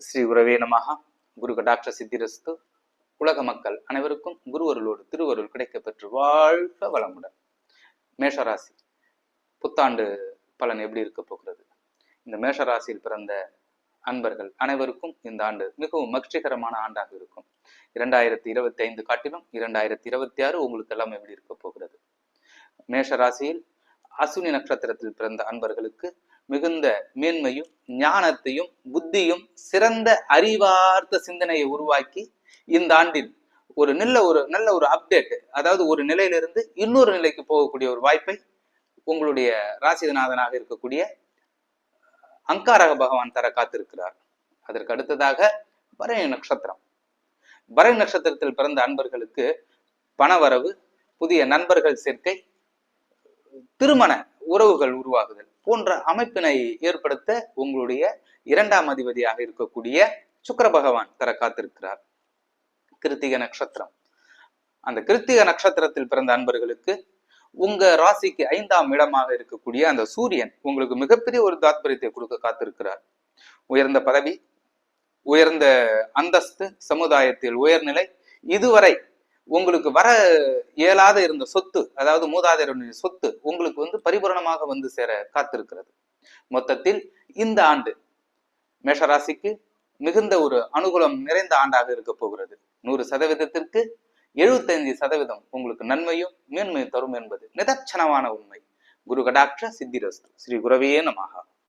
ஸ்ரீ குரவே நமஹா. குரு கடாட்ச சித்திரஸ்து. உலக மக்கள் அனைவருக்கும் குருவருளோடு திருவருள் கிடைக்க பெற்று வாழ்க வளமுடன். மேஷராசி புத்தாண்டு பலன் எப்படி இருக்க போகிறது? இந்த மேஷராசியில் பிறந்த அன்பர்கள் அனைவருக்கும் இந்த ஆண்டு மிகவும் மகிழ்ச்சிகரமான ஆண்டாக இருக்கும். இரண்டாயிரத்தி இருபத்தி ஐந்து காட்டிலும் இரண்டாயிரத்தி இருபத்தி ஆறு உங்களுக்கு எல்லாம் எப்படி இருக்க போகிறது? மேஷ ராசியில் அசுனி நட்சத்திரத்தில் பிறந்த அன்பர்களுக்கு மிகுந்த மேன்மையும் ஞானத்தையும் புத்தியும் சிறந்த அறிவார்த்த சிந்தனையை உருவாக்கி இந்த ஆண்டில் ஒரு நல்ல ஒரு நல்ல ஒரு அப்டேட் அதாவது ஒரு நிலையிலிருந்து இன்னொரு நிலைக்கு போகக்கூடிய ஒரு வாய்ப்பை உங்களுடைய ராசிநாதனாக இருக்கக்கூடிய அங்காரக பகவான் தர காத்திருக்கிறார். அதற்கு அடுத்ததாக பரணி நட்சத்திரம். பரணி நட்சத்திரத்தில் பிறந்த அன்பர்களுக்கு பணவரவு புதிய நண்பர்கள் சேர்க்கை திருமண உறவுகள் உருவாகுதல். போன்ற அமைப்பினை ஏற்படுத்த உங்களுடைய இரண்டாம் அதிபதியாக இருக்கக்கூடிய சுக்கர பகவான் தர காத்திருக்கிறார். கிருத்திக நட்சத்திரம். அந்த கிருத்திக நட்சத்திரத்தில் பிறந்த அன்பர்களுக்கு உங்க ராசிக்கு ஐந்தாம் இடமாக இருக்கக்கூடிய அந்த சூரியன் உங்களுக்கு மிகப்பெரிய ஒரு தாத்பரியத்தை கொடுக்க காத்திருக்கிறார். உயர்ந்த பதவி உயர்ந்த அந்தஸ்து சமுதாயத்தில் உயர்நிலை இதுவரை உங்களுக்கு வர இயலாத இருந்த சொத்து அதாவது மூதாதையருடைய சொத்து உங்களுக்கு வந்து பரிபூரணமாக வந்து சேர காத்திருக்கிறது. மொத்தத்தில் இந்த ஆண்டு மேஷராசிக்கு மிகுந்த ஒரு அனுகூலம் நிறைந்த ஆண்டாக இருக்க போகிறது. நூறு சதவீதத்திற்கு எழுபத்தைந்து சதவீதம் உங்களுக்கு நன்மையும் மேன்மையும் தரும் என்பது நிதர்ச்சனமான உண்மை. குரு கடாட்ச சித்திரஸ்து. ஸ்ரீ குரவியே நமாக